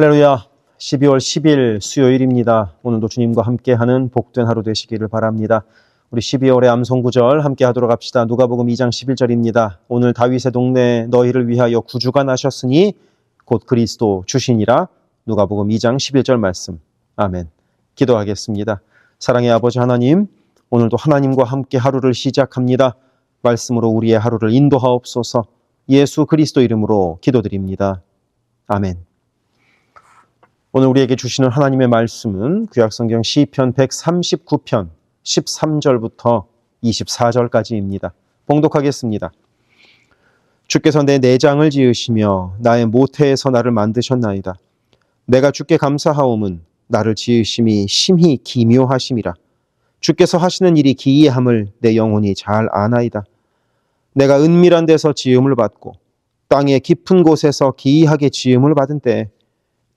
할렐루야. 12월 10일 수요일입니다. 오늘도 주님과 함께하는 복된 하루 되시기를 바랍니다. 우리 12월의 암송구절 함께 하도록 합시다. 누가복음 2장 11절입니다. 오늘 다윗의 동네 너희를 위하여 구주가 나셨으니 곧 그리스도 주시니라. 누가복음 2장 11절 말씀. 아멘. 기도하겠습니다. 사랑의 아버지 하나님, 오늘도 하나님과 함께 하루를 시작합니다. 말씀으로 우리의 하루를 인도하옵소서. 예수 그리스도 이름으로 기도드립니다. 아멘. 오늘 우리에게 주시는 하나님의 말씀은 구약성경 시편 139편 13절부터 24절까지입니다. 봉독하겠습니다. 주께서 내 내장을 지으시며 나의 모태에서 나를 만드셨나이다. 내가 주께 감사하옴은 나를 지으심이 심히 기묘하심이라. 주께서 하시는 일이 기이함을 내 영혼이 잘 아나이다. 내가 은밀한 데서 지음을 받고 땅의 깊은 곳에서 기이하게 지음을 받은 때에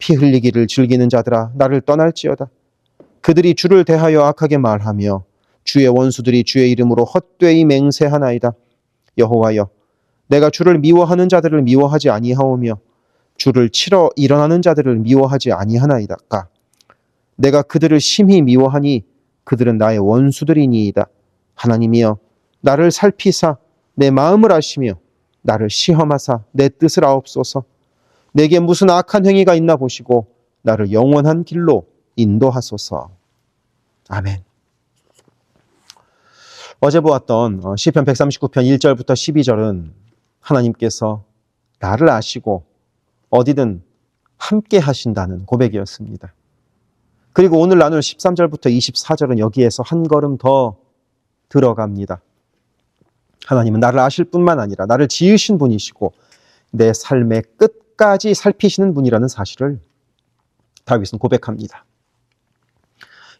피 흘리기를 즐기는 자들아 나를 떠날지어다. 그들이 주를 대하여 악하게 말하며 주의 원수들이 주의 이름으로 헛되이 맹세하나이다. 여호와여 내가 주를 미워하는 자들을 미워하지 아니하오며 주를 치러 일어나는 자들을 미워하지 아니하나이다까. 내가 그들을 심히 미워하니 그들은 나의 원수들이니이다. 하나님이여 나를 살피사 내 마음을 아시며 나를 시험하사 내 뜻을 아옵소서. 내게 무슨 악한 행위가 있나 보시고 나를 영원한 길로 인도하소서. 아멘. 어제 보았던 어, 시편 139편 1절부터 12절은 하나님께서 나를 아시고 어디든 함께 하신다는 고백이었습니다. 그리고 오늘 나눌 13절부터 24절은 여기에서 한 걸음 더 들어갑니다. 하나님은 나를 아실 뿐만 아니라 나를 지으신 분이시고 내 삶의 끝 까지 살피시는 분이라는 사실을 다윗은 고백합니다.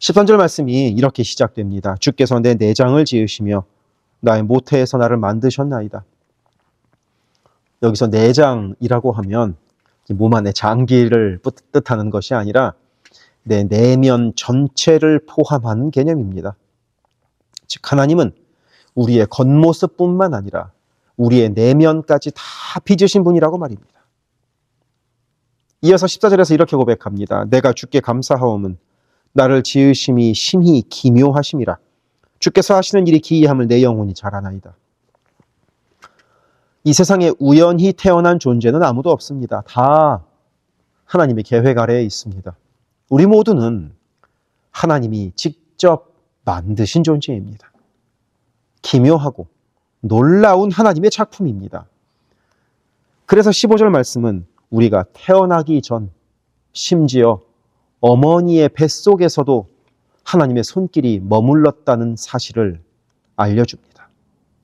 13절 말씀이 이렇게 시작됩니다. 주께서 내 내장을 지으시며 나의 모태에서 나를 만드셨나이다. 여기서 내장이라고 하면 몸 안의 장기를 뜻하는 것이 아니라 내 내면 전체를 포함하는 개념입니다. 즉 하나님은 우리의 겉모습뿐만 아니라 우리의 내면까지 다 빚으신 분이라고 말입니다. 이어서 14절에서 이렇게 고백합니다. 내가 주께 감사하옴은 나를 지으심이 심히 기묘하심이라. 주께서 하시는 일이 기이함을 내 영혼이 잘 아나이다. 이 세상에 우연히 태어난 존재는 아무도 없습니다. 다 하나님의 계획 아래에 있습니다. 우리 모두는 하나님이 직접 만드신 존재입니다. 기묘하고 놀라운 하나님의 작품입니다. 그래서 15절 말씀은 우리가 태어나기 전 심지어 어머니의 뱃속에서도 하나님의 손길이 머물렀다는 사실을 알려줍니다.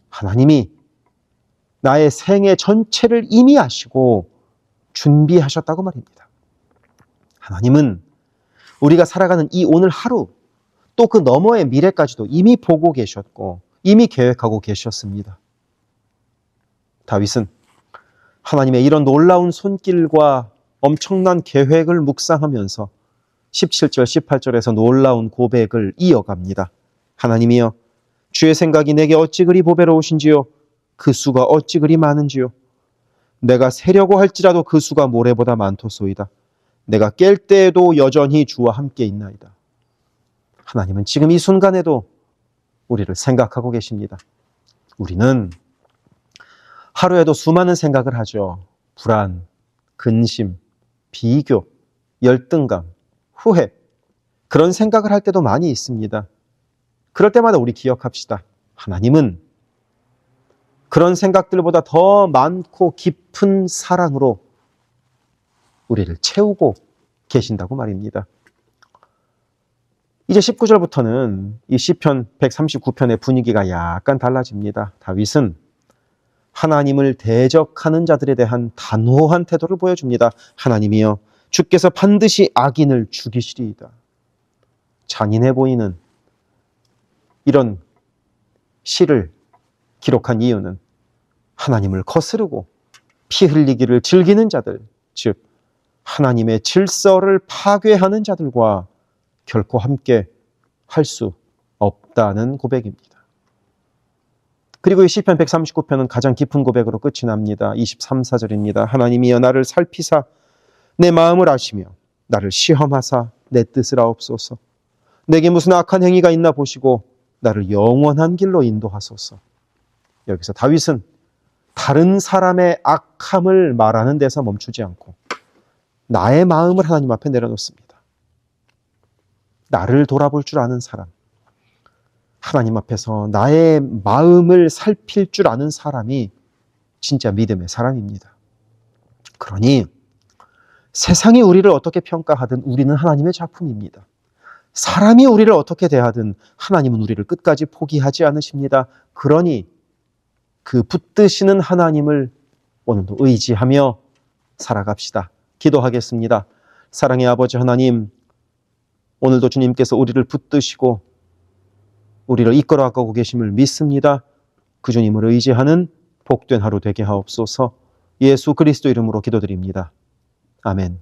하나님이 나의 생애 전체를 이미 아시고 준비하셨다고 말입니다. 하나님은 우리가 살아가는 이 오늘 하루 또 그 너머의 미래까지도 이미 보고 계셨고 이미 계획하고 계셨습니다. 다윗은 하나님의 이런 놀라운 손길과 엄청난 계획을 묵상하면서 17절, 18절에서 놀라운 고백을 이어갑니다. 하나님이여, 주의 생각이 내게 어찌 그리 보배로우신지요? 그 수가 어찌 그리 많은지요? 내가 세려고 할지라도 그 수가 모래보다 많토소이다. 내가 깰 때에도 여전히 주와 함께 있나이다. 하나님은 지금 이 순간에도 우리를 생각하고 계십니다. 우리는 하루에도 수많은 생각을 하죠. 불안, 근심, 비교, 열등감, 후회. 그런 생각을 할 때도 많이 있습니다. 그럴 때마다 우리 기억합시다. 하나님은 그런 생각들보다 더 많고 깊은 사랑으로 우리를 채우고 계신다고 말입니다. 이제 19절부터는 이 시편 139편의 분위기가 약간 달라집니다. 다윗은 하나님을 대적하는 자들에 대한 단호한 태도를 보여줍니다. 하나님이여 주께서 반드시 악인을 죽이시리이다. 잔인해 보이는 이런 시를 기록한 이유는 하나님을 거스르고 피 흘리기를 즐기는 자들, 즉 하나님의 질서를 파괴하는 자들과 결코 함께 할 수 없다는 고백입니다. 그리고 이 시편 139편은 가장 깊은 고백으로 끝이 납니다. 23, 4절입니다. 하나님이여 나를 살피사 내 마음을 아시며 나를 시험하사 내 뜻을 아옵소서. 내게 무슨 악한 행위가 있나 보시고 나를 영원한 길로 인도하소서. 여기서 다윗은 다른 사람의 악함을 말하는 데서 멈추지 않고 나의 마음을 하나님 앞에 내려놓습니다. 나를 돌아볼 줄 아는 사람, 하나님 앞에서 나의 마음을 살필 줄 아는 사람이 진짜 믿음의 사람입니다. 그러니 세상이 우리를 어떻게 평가하든 우리는 하나님의 작품입니다. 사람이 우리를 어떻게 대하든 하나님은 우리를 끝까지 포기하지 않으십니다. 그러니 그 붙드시는 하나님을 오늘도 의지하며 살아갑시다. 기도하겠습니다. 사랑의 아버지 하나님, 오늘도 주님께서 우리를 붙드시고 우리를 이끌어가고 계심을 믿습니다. 그 주님을 의지하는 복된 하루 되게 하옵소서 예수 그리스도 이름으로 기도드립니다. 아멘.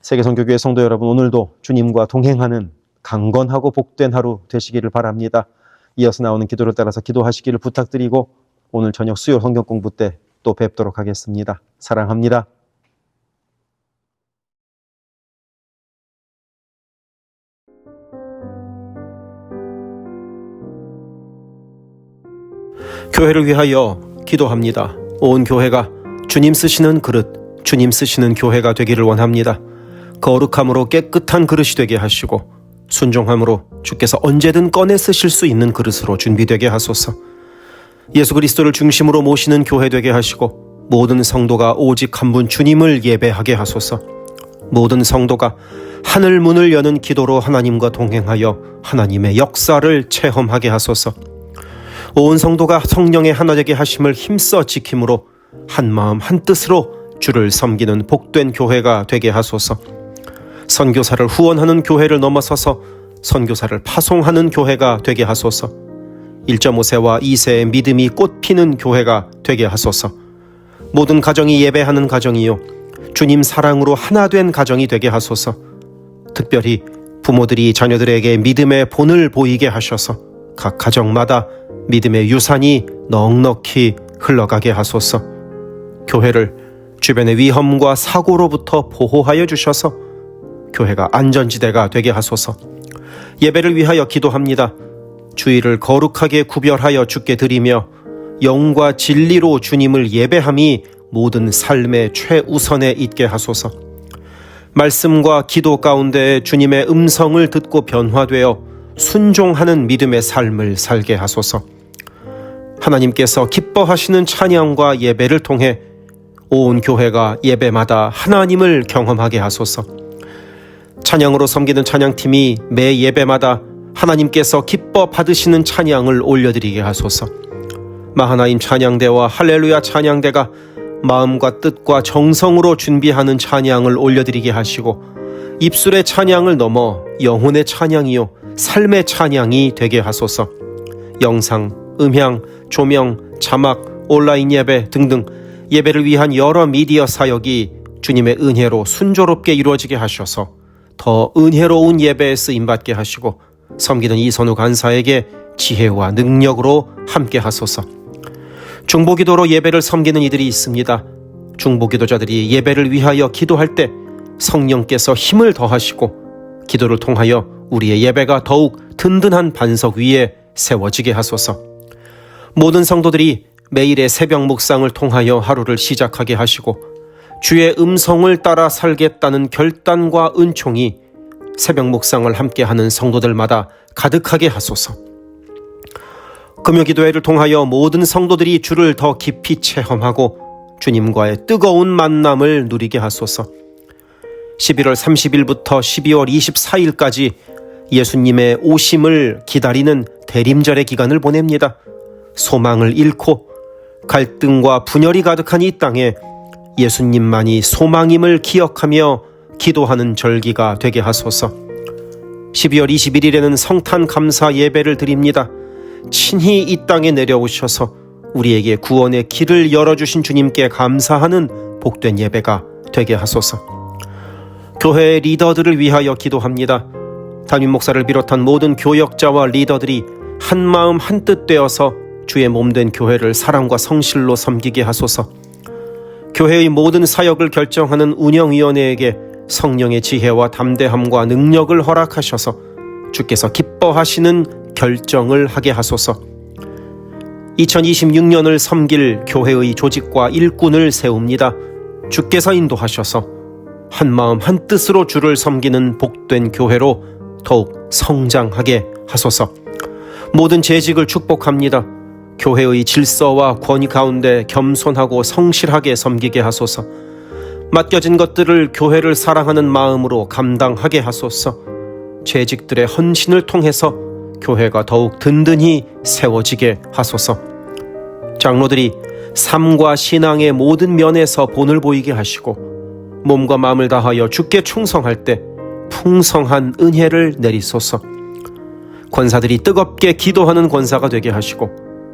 세계성교교회 성도 여러분, 오늘도 주님과 동행하는 강건하고 복된 하루 되시기를 바랍니다. 이어서 나오는 기도를 따라서 기도하시기를 부탁드리고 오늘 저녁 수요 성경 공부 때 또 뵙도록 하겠습니다. 사랑합니다. 교회를 위하여 기도합니다. 온 교회가 주님 쓰시는 그릇, 주님 쓰시는 교회가 되기를 원합니다. 거룩함으로 깨끗한 그릇이 되게 하시고 순종함으로 주께서 언제든 꺼내 쓰실 수 있는 그릇으로 준비되게 하소서. 예수 그리스도를 중심으로 모시는 교회 되게 하시고 모든 성도가 오직 한 분 주님을 예배하게 하소서. 모든 성도가 하늘 문을 여는 기도로 하나님과 동행하여 하나님의 역사를 체험하게 하소서. 온 성도가 성령의 하나 되게 하심을 힘써 지킴으로 한 마음 한 뜻으로 주를 섬기는 복된 교회가 되게 하소서. 선교사를 후원하는 교회를 넘어서서 선교사를 파송하는 교회가 되게 하소서. 1.5세와 2세의 믿음이 꽃피는 교회가 되게 하소서. 모든 가정이 예배하는 가정이요. 주님 사랑으로 하나 된 가정이 되게 하소서. 특별히 부모들이 자녀들에게 믿음의 본을 보이게 하셔서 각 가정마다 믿음의 유산이 넉넉히 흘러가게 하소서. 교회를 주변의 위험과 사고로부터 보호하여 주셔서 교회가 안전지대가 되게 하소서. 예배를 위하여 기도합니다. 주의를 거룩하게 구별하여 주께 드리며 영과 진리로 주님을 예배함이 모든 삶의 최우선에 있게 하소서. 말씀과 기도 가운데 주님의 음성을 듣고 변화되어 순종하는 믿음의 삶을 살게 하소서. 하나님께서 기뻐하시는 찬양과 예배를 통해 온 교회가 예배마다 하나님을 경험하게 하소서. 찬양으로 섬기는 찬양팀이 매 예배마다 하나님께서 기뻐 받으시는 찬양을 올려드리게 하소서. 마하나임 찬양대와 할렐루야 찬양대가 마음과 뜻과 정성으로 준비하는 찬양을 올려드리게 하시고 입술의 찬양을 넘어 영혼의 찬양이요 삶의 찬양이 되게 하소서. 영상, 음향, 조명, 자막, 온라인 예배 등등 예배를 위한 여러 미디어 사역이 주님의 은혜로 순조롭게 이루어지게 하셔서 더 은혜로운 예배에 쓰임 받게 하시고 섬기는 이선우 간사에게 지혜와 능력으로 함께 하소서. 중보기도로 예배를 섬기는 이들이 있습니다. 중보기도자들이 예배를 위하여 기도할 때 성령께서 힘을 더하시고 기도를 통하여 우리의 예배가 더욱 든든한 반석 위에 세워지게 하소서. 모든 성도들이 매일의 새벽 묵상을 통하여 하루를 시작하게 하시고 주의 음성을 따라 살겠다는 결단과 은총이 새벽 묵상을 함께 하는 성도들마다 가득하게 하소서. 금요 기도회를 통하여 모든 성도들이 주를 더 깊이 체험하고 주님과의 뜨거운 만남을 누리게 하소서. 11월 30일부터 12월 24일까지 예수님의 오심을 기다리는 대림절의 기간을 보냅니다. 소망을 잃고 갈등과 분열이 가득한 이 땅에 예수님만이 소망임을 기억하며 기도하는 절기가 되게 하소서. 12월 21일에는 성탄 감사 예배를 드립니다. 친히 이 땅에 내려오셔서 우리에게 구원의 길을 열어주신 주님께 감사하는 복된 예배가 되게 하소서. 교회의 리더들을 위하여 기도합니다. 담임 목사를 비롯한 모든 교역자와 리더들이 한 마음 한 뜻 되어서 주의 몸된 교회를 사랑과 성실로 섬기게 하소서. 교회의 모든 사역을 결정하는 운영위원회에게 성령의 지혜와 담대함과 능력을 허락하셔서 주께서 기뻐하시는 결정을 하게 하소서. 2026년을 섬길 교회의 조직과 일꾼을 세웁니다. 주께서 인도하셔서 한 마음 한 뜻으로 주를 섬기는 복된 교회로 더욱 성장하게 하소서. 모든 재직을 축복합니다. 교회의 질서와 권위 가운데 겸손하고 성실하게 섬기게 하소서. 맡겨진 것들을 교회를 사랑하는 마음으로 감당하게 하소서. 재직들의 헌신을 통해서 교회가 더욱 든든히 세워지게 하소서. 장로들이 삶과 신앙의 모든 면에서 본을 보이게 하시고 몸과 마음을 다하여 주께 충성할 때 풍성한 은혜를 내리소서. 권사들이 뜨겁게 기도하는 권사가 되게 하시고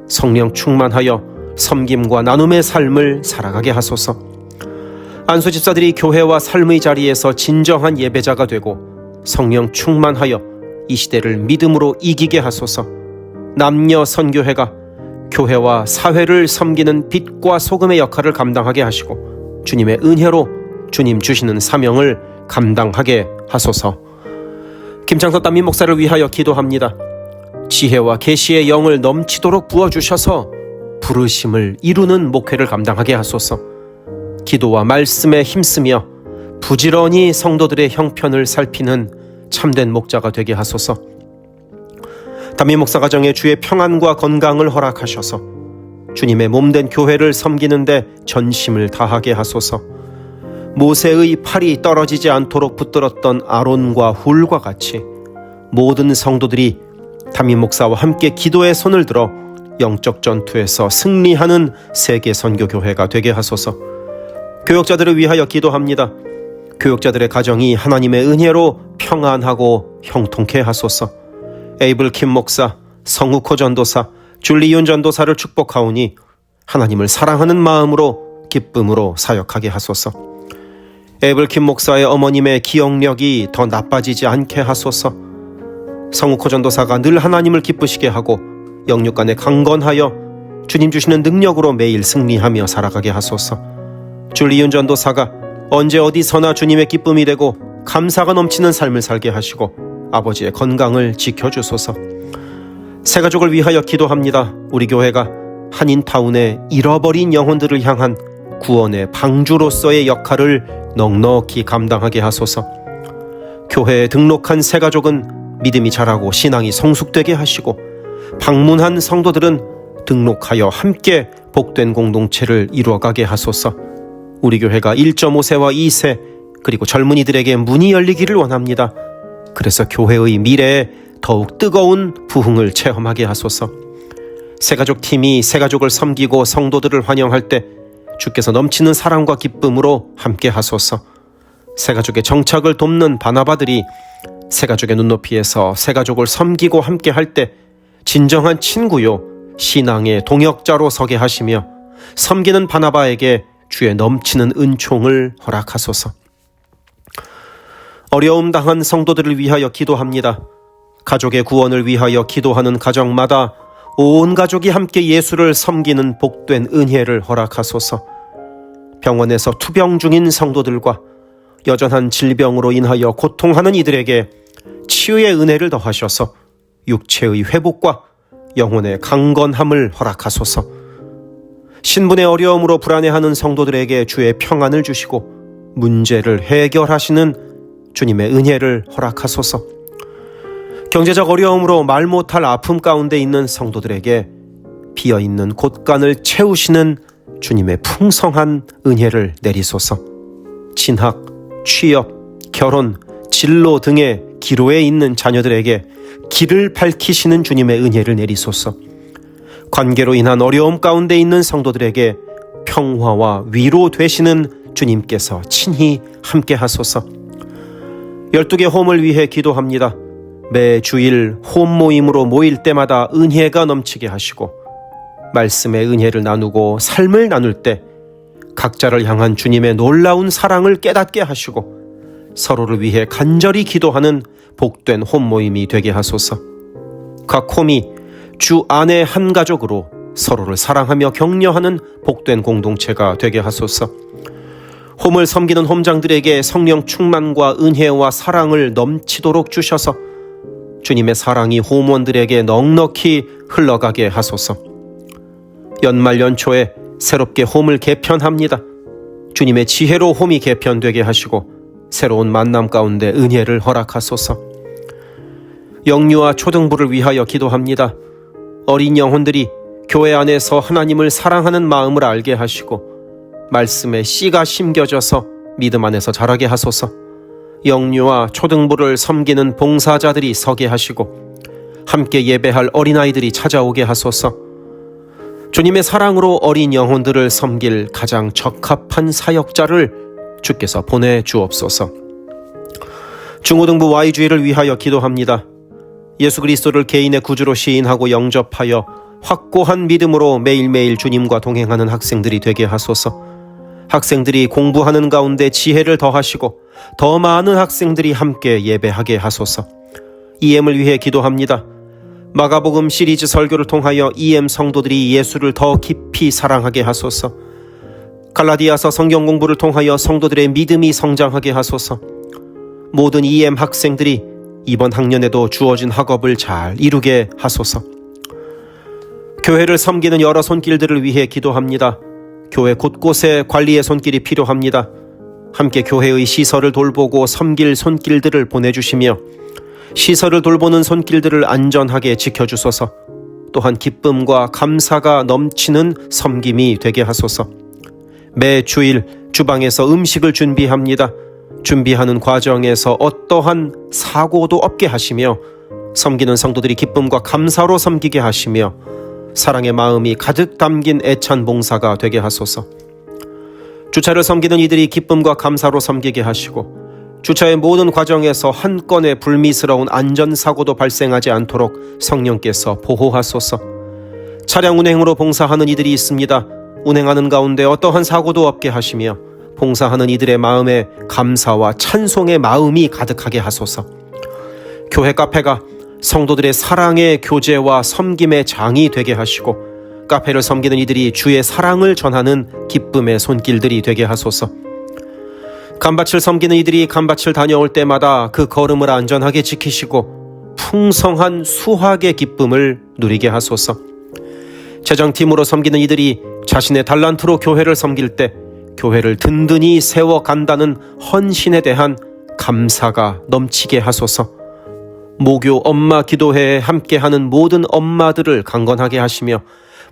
성령 충만하여 섬김과 나눔의 삶을 살아가게 하소서. 안수 집사들이 교회와 삶의 자리에서 진정한 예배자가 되고 성령 충만하여 이 시대를 믿음으로 이기게 하소서. 남녀 선교회가 교회와 사회를 섬기는 빛과 소금의 역할을 감당하게 하시고 주님의 은혜로 주님 주시는 사명을 감당하게 하소서. 김창섭 담임 목사를 위하여 기도합니다. 지혜와 계시의 영을 넘치도록 부어 주셔서 부르심을 이루는 목회를 감당하게 하소서. 기도와 말씀에 힘쓰며 부지런히 성도들의 형편을 살피는 참된 목자가 되게 하소서. 담임 목사 가정에 주의 평안과 건강을 허락하셔서 주님의 몸된 교회를 섬기는데 전심을 다하게 하소서. 모세의 팔이 떨어지지 않도록 붙들었던 아론과 훌과 같이 모든 성도들이 담임 목사와 함께 기도의 손을 들어 영적 전투에서 승리하는 세계 선교 교회가 되게 하소서. 교역자들을 위하여 기도합니다. 교역자들의 가정이 하나님의 은혜로 평안하고 형통케 하소서. 에이블 킴 목사, 성욱호 전도사, 줄리윤 전도사를 축복하오니 하나님을 사랑하는 마음으로 기쁨으로 사역하게 하소서. 에이블 킴 목사의 어머님의 기억력이 더 나빠지지 않게 하소서. 성욱호 전도사가 늘 하나님을 기쁘시게 하고 영육간에 강건하여 주님 주시는 능력으로 매일 승리하며 살아가게 하소서. 줄리윤 전도사가 언제 어디서나 주님의 기쁨이 되고 감사가 넘치는 삶을 살게 하시고 아버지의 건강을 지켜주소서. 새 가족을 위하여 기도합니다. 우리 교회가 한인타운의 잃어버린 영혼들을 향한 구원의 방주로서의 역할을 넉넉히 감당하게 하소서. 교회에 등록한 새 가족은 믿음이 자라고 신앙이 성숙되게 하시고 방문한 성도들은 등록하여 함께 복된 공동체를 이루어가게 하소서. 우리 교회가 1.5세와 2세 그리고 젊은이들에게 문이 열리기를 원합니다. 그래서 교회의 미래에 더욱 뜨거운 부흥을 체험하게 하소서. 새가족 팀이 새가족을 섬기고 성도들을 환영할 때 주께서 넘치는 사랑과 기쁨으로 함께 하소서. 새 가족의 정착을 돕는 바나바들이 새 가족의 눈높이에서 새 가족을 섬기고 함께 할 때 진정한 친구요 신앙의 동역자로 서게 하시며 섬기는 바나바에게 주의 넘치는 은총을 허락하소서. 어려움 당한 성도들을 위하여 기도합니다. 가족의 구원을 위하여 기도하는 가정마다 온 가족이 함께 예수를 섬기는 복된 은혜를 허락하소서. 병원에서 투병 중인 성도들과 여전한 질병으로 인하여 고통하는 이들에게 치유의 은혜를 더하셔서 육체의 회복과 영혼의 강건함을 허락하소서. 신분의 어려움으로 불안해하는 성도들에게 주의 평안을 주시고 문제를 해결하시는 주님의 은혜를 허락하소서. 경제적 어려움으로 말 못할 아픔 가운데 있는 성도들에게 비어 있는 곳간을 채우시는 주님의 풍성한 은혜를 내리소서. 진학, 취업, 결혼, 진로 등의 기로에 있는 자녀들에게 길을 밝히시는 주님의 은혜를 내리소서. 관계로 인한 어려움 가운데 있는 성도들에게 평화와 위로 되시는 주님께서 친히 함께 하소서. 12개 홈을 위해 기도합니다. 매 주일 홈 모임으로 모일 때마다 은혜가 넘치게 하시고 말씀의 은혜를 나누고 삶을 나눌 때 각자를 향한 주님의 놀라운 사랑을 깨닫게 하시고 서로를 위해 간절히 기도하는 복된 홈 모임이 되게 하소서. 각 홈이 주 안의 한 가족으로 서로를 사랑하며 격려하는 복된 공동체가 되게 하소서. 홈을 섬기는 홈장들에게 성령 충만과 은혜와 사랑을 넘치도록 주셔서 주님의 사랑이 홈원들에게 넉넉히 흘러가게 하소서. 연말 연초에 새롭게 홈을 개편합니다. 주님의 지혜로 홈이 개편되게 하시고 새로운 만남 가운데 은혜를 허락하소서. 영유아 초등부를 위하여 기도합니다. 어린 영혼들이 교회 안에서 하나님을 사랑하는 마음을 알게 하시고 말씀에 씨가 심겨져서 믿음 안에서 자라게 하소서. 영유아 초등부를 섬기는 봉사자들이 서게 하시고 함께 예배할 어린아이들이 찾아오게 하소서. 주님의 사랑으로 어린 영혼들을 섬길 가장 적합한 사역자를 주께서 보내 주옵소서. 중고등부 Y주의를 위하여 기도합니다. 예수 그리스도를 개인의 구주로 시인하고 영접하여 확고한 믿음으로 매일매일 주님과 동행하는 학생들이 되게 하소서. 학생들이 공부하는 가운데 지혜를 더하시고 더 많은 학생들이 함께 예배하게 하소서. EM을 위해 기도합니다. 마가복음 시리즈 설교를 통하여 EM 성도들이 예수를 더 깊이 사랑하게 하소서. 갈라디아서 성경 공부를 통하여 성도들의 믿음이 성장하게 하소서. 모든 EM 학생들이 이번 학년에도 주어진 학업을 잘 이루게 하소서. 교회를 섬기는 여러 손길들을 위해 기도합니다. 교회 곳곳에 관리의 손길이 필요합니다. 함께 교회의 시설을 돌보고 섬길 손길들을 보내주시며 시설을 돌보는 손길들을 안전하게 지켜주소서. 또한 기쁨과 감사가 넘치는 섬김이 되게 하소서. 매 주일 주방에서 음식을 준비합니다. 준비하는 과정에서 어떠한 사고도 없게 하시며 섬기는 성도들이 기쁨과 감사로 섬기게 하시며 사랑의 마음이 가득 담긴 애찬 봉사가 되게 하소서. 주차를 섬기는 이들이 기쁨과 감사로 섬기게 하시고 주차의 모든 과정에서 한 건의 불미스러운 안전사고도 발생하지 않도록 성령께서 보호하소서. 차량 운행으로 봉사하는 이들이 있습니다. 운행하는 가운데 어떠한 사고도 없게 하시며 봉사하는 이들의 마음에 감사와 찬송의 마음이 가득하게 하소서. 교회 카페가 성도들의 사랑의 교제와 섬김의 장이 되게 하시고 카페를 섬기는 이들이 주의 사랑을 전하는 기쁨의 손길들이 되게 하소서. 간밭을 섬기는 이들이 간밭을 다녀올 때마다 그 걸음을 안전하게 지키시고 풍성한 수확의 기쁨을 누리게 하소서. 재정팀으로 섬기는 이들이 자신의 달란트로 교회를 섬길 때 교회를 든든히 세워 간다는 헌신에 대한 감사가 넘치게 하소서. 모교 엄마 기도회에 함께하는 모든 엄마들을 강건하게 하시며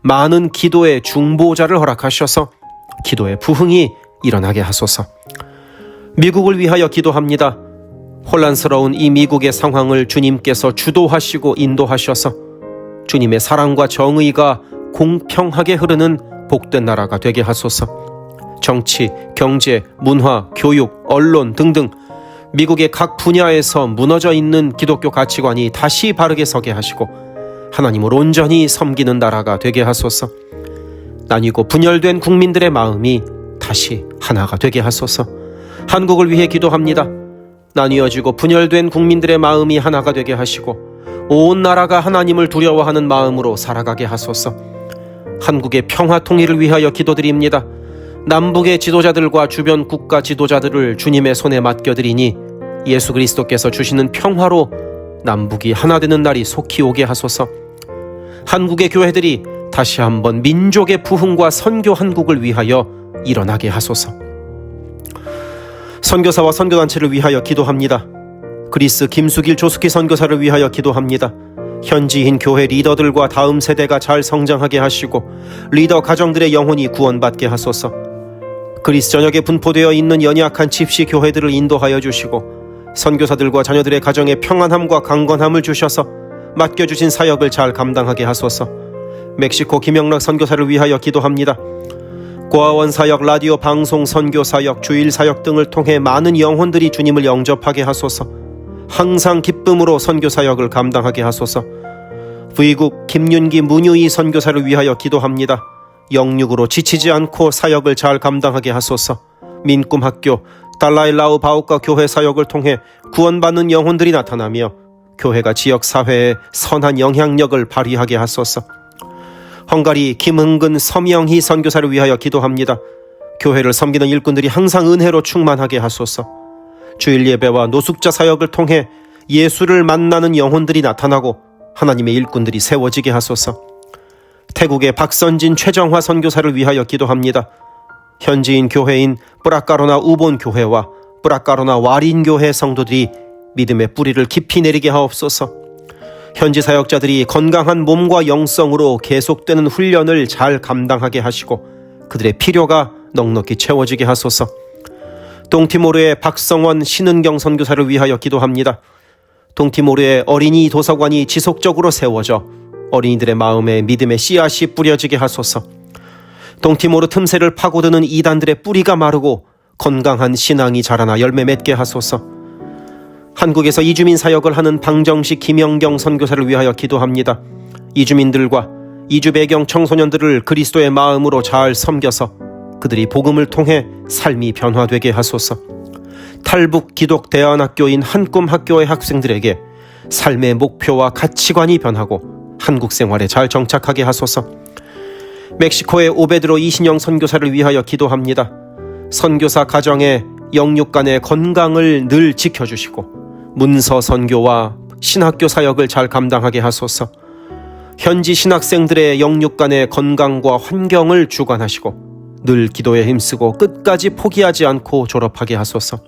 많은 기도의 중보자를 허락하셔서 기도의 부흥이 일어나게 하소서. 미국을 위하여 기도합니다. 혼란스러운 이 미국의 상황을 주님께서 주도하시고 인도하셔서 주님의 사랑과 정의가 공평하게 흐르는 복된 나라가 되게 하소서. 정치, 경제, 문화, 교육, 언론 등등 미국의 각 분야에서 무너져 있는 기독교 가치관이 다시 바르게 서게 하시고 하나님을 온전히 섬기는 나라가 되게 하소서. 나뉘고 분열된 국민들의 마음이 다시 하나가 되게 하소서. 한국을 위해 기도합니다. 나뉘어지고 분열된 국민들의 마음이 하나가 되게 하시고 온 나라가 하나님을 두려워하는 마음으로 살아가게 하소서. 한국의 평화 통일을 위하여 기도드립니다. 남북의 지도자들과 주변 국가 지도자들을 주님의 손에 맡겨드리니 예수 그리스도께서 주시는 평화로 남북이 하나 되는 날이 속히 오게 하소서. 한국의 교회들이 다시 한번 민족의 부흥과 선교 한국을 위하여 일어나게 하소서. 선교사와 선교단체를 위하여 기도합니다. 그리스 김수길 조숙희 선교사를 위하여 기도합니다. 현지인 교회 리더들과 다음 세대가 잘 성장하게 하시고 리더 가정들의 영혼이 구원받게 하소서. 그리스 전역에 분포되어 있는 연약한 집시 교회들을 인도하여 주시고 선교사들과 자녀들의 가정에 평안함과 강건함을 주셔서 맡겨주신 사역을 잘 감당하게 하소서. 멕시코 김영락 선교사를 위하여 기도합니다. 고아원 사역, 라디오 방송, 선교 사역, 주일 사역 등을 통해 많은 영혼들이 주님을 영접하게 하소서. 항상 기쁨으로 선교 사역을 감당하게 하소서. 부이국 김윤기 문유희 선교사를 위하여 기도합니다. 영육으로 지치지 않고 사역을 잘 감당하게 하소서. 민꿈학교, 달라일라우 바우카 교회 사역을 통해 구원받는 영혼들이 나타나며 교회가 지역 사회에 선한 영향력을 발휘하게 하소서. 헝가리 김흥근 서명희 선교사를 위하여 기도합니다. 교회를 섬기는 일꾼들이 항상 은혜로 충만하게 하소서. 주일 예배와 노숙자 사역을 통해 예수를 만나는 영혼들이 나타나고 하나님의 일꾼들이 세워지게 하소서. 태국의 박선진 최정화 선교사를 위하여 기도합니다. 현지인 교회인 브라카로나 우본 교회와 브라카로나 와린 교회 성도들이 믿음의 뿌리를 깊이 내리게 하옵소서. 현지 사역자들이 건강한 몸과 영성으로 계속되는 훈련을 잘 감당하게 하시고 그들의 필요가 넉넉히 채워지게 하소서. 동티모르의 박성원 신은경 선교사를 위하여 기도합니다. 동티모르의 어린이 도서관이 지속적으로 세워져 어린이들의 마음에 믿음의 씨앗이 뿌려지게 하소서. 동티모르 틈새를 파고드는 이단들의 뿌리가 마르고 건강한 신앙이 자라나 열매 맺게 하소서. 한국에서 이주민 사역을 하는 방정식 김영경 선교사를 위하여 기도합니다. 이주민들과 이주 배경 청소년들을 그리스도의 마음으로 잘 섬겨서 그들이 복음을 통해 삶이 변화되게 하소서. 탈북 기독 대안학교인 한꿈 학교의 학생들에게 삶의 목표와 가치관이 변하고 한국 생활에 잘 정착하게 하소서. 멕시코의 오베드로 이신영 선교사를 위하여 기도합니다. 선교사 가정의 영육 간의 건강을 늘 지켜주시고 문서 선교와 신학교 사역을 잘 감당하게 하소서. 현지 신학생들의 영육 간의 건강과 환경을 주관하시고 늘 기도에 힘쓰고 끝까지 포기하지 않고 졸업하게 하소서.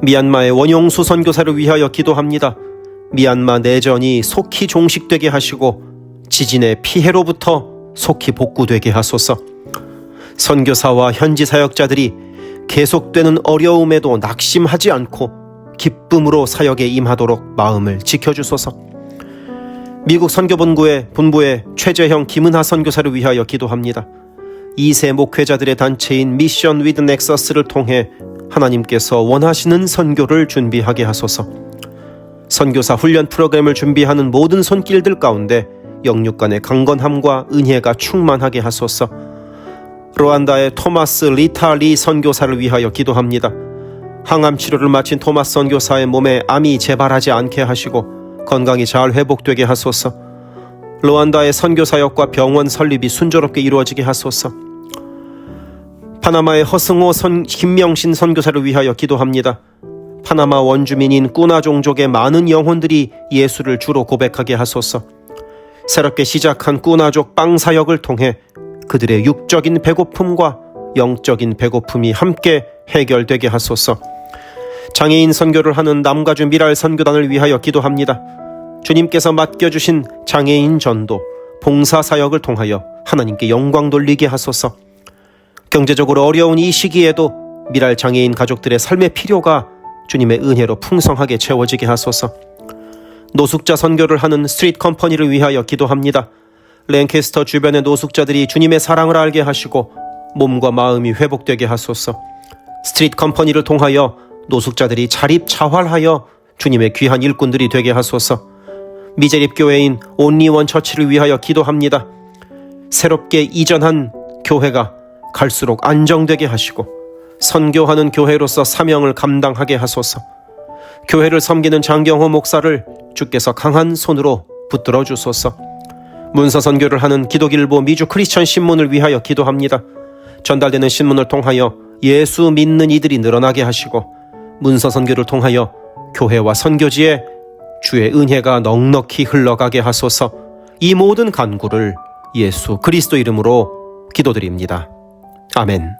미얀마의 원용수 선교사를 위하여 기도합니다. 미얀마 내전이 속히 종식되게 하시고 지진의 피해로부터 속히 복구되게 하소서. 선교사와 현지 사역자들이 계속되는 어려움에도 낙심하지 않고 기쁨으로 사역에 임하도록 마음을 지켜주소서. 미국 선교본부의 본부의 최재형 김은하 선교사를 위하여 기도합니다. 2세 목회자들의 단체인 미션 위드 넥서스를 통해 하나님께서 원하시는 선교를 준비하게 하소서. 선교사 훈련 프로그램을 준비하는 모든 손길들 가운데 영육 간의 강건함과 은혜가 충만하게 하소서. 루안다의 토마스 리타 리 선교사를 위하여 기도합니다. 항암 치료를 마친 토마스 선교사의 몸에 암이 재발하지 않게 하시고 건강이 잘 회복되게 하소서. 루안다의 선교 사역과 병원 설립이 순조롭게 이루어지게 하소서. 파나마의 허승호 선 김명신 선교사를 위하여 기도합니다. 파나마 원주민인 꾸나 종족의 많은 영혼들이 예수를 주로 고백하게 하소서. 새롭게 시작한 꾸나족 빵 사역을 통해 그들의 육적인 배고픔과 영적인 배고픔이 함께 해결되게 하소서. 장애인 선교를 하는 남가주 미랄 선교단을 위하여 기도합니다. 주님께서 맡겨주신 장애인 전도, 봉사 사역을 통하여 하나님께 영광 돌리게 하소서. 경제적으로 어려운 이 시기에도 미랄 장애인 가족들의 삶의 필요가 주님의 은혜로 풍성하게 채워지게 하소서. 노숙자 선교를 하는 스트리트 컴퍼니를 위하여 기도합니다. 랭캐스터 주변의 노숙자들이 주님의 사랑을 알게 하시고 몸과 마음이 회복되게 하소서. 스트리트 컴퍼니를 통하여 노숙자들이 자립 자활하여 주님의 귀한 일꾼들이 되게 하소서. 미제립 교회인 온리원 처치를 위하여 기도합니다. 새롭게 이전한 교회가 갈수록 안정되게 하시고 선교하는 교회로서 사명을 감당하게 하소서. 교회를 섬기는 장경호 목사를 주께서 강한 손으로 붙들어 주소서. 문서 선교를 하는 기독일보 미주 크리스천 신문을 위하여 기도합니다. 전달되는 신문을 통하여 예수 믿는 이들이 늘어나게 하시고 문서 선교를 통하여 교회와 선교지에 주의 은혜가 넉넉히 흘러가게 하소서. 이 모든 간구를 예수 그리스도 이름으로 기도드립니다. 아멘.